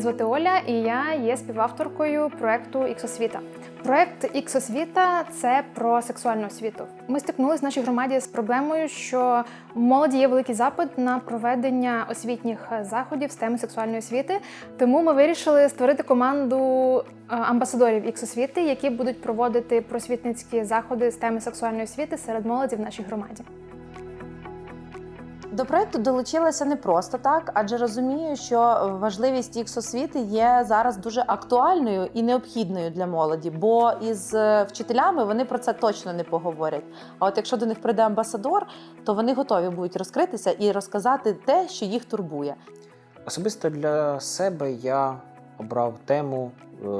звати Оля, і я є співавторкою проекту Іксосвіта. Проект Іксосвіта це про сексуальну освіту. Ми стикнулися в нашій громаді з проблемою, що молоді є великий запит на проведення освітніх заходів з теми сексуальної освіти. Тому ми вирішили створити команду е, амбасадорів Іксосвіти, які будуть проводити просвітницькі заходи з теми сексуальної освіти серед молоді в нашій громаді. До проекту долучилася не просто так, адже розумію, що важливість ікс освіти є зараз дуже актуальною і необхідною для молоді, бо із е, вчителями вони про це точно не поговорять. А от якщо до них прийде амбасадор, то вони готові будуть розкритися і розказати те, що їх турбує. Особисто для себе я обрав тему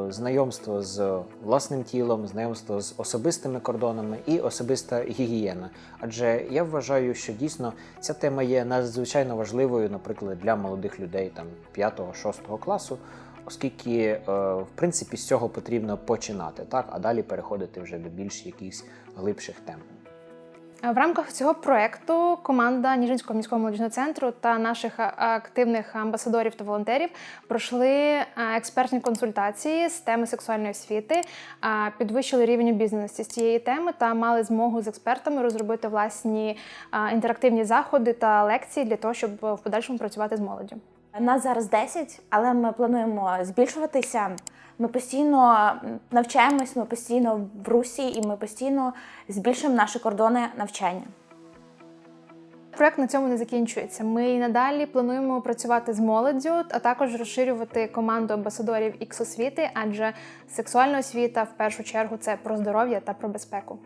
знайомство з власним тілом, знайомство з особистими кордонами і особиста гігієна. Адже я вважаю, що дійсно ця тема є надзвичайно важливою, наприклад, для молодих людей там 5-6 класу. Оскільки, е, в принципі, з цього потрібно починати, так, а далі переходити вже до більш якихось глибших тем. В рамках цього проекту команда Ніжинського міського молодіжного центру та наших активних амбасадорів та волонтерів пройшли експертні консультації з теми сексуальної освіти, підвищили рівень обізнаності з цієї теми та мали змогу з експертами розробити власні інтерактивні заходи та лекції для того, щоб в подальшому працювати з молоддю. Нас зараз 10, але ми плануємо збільшуватися. Ми постійно навчаємось, ми постійно в русі і ми постійно збільшуємо наші кордони навчання. Проект на цьому не закінчується. Ми і надалі плануємо працювати з молоддю, а також розширювати команду амбасадорів ікс освіти, адже сексуальна освіта в першу чергу це про здоров'я та про безпеку.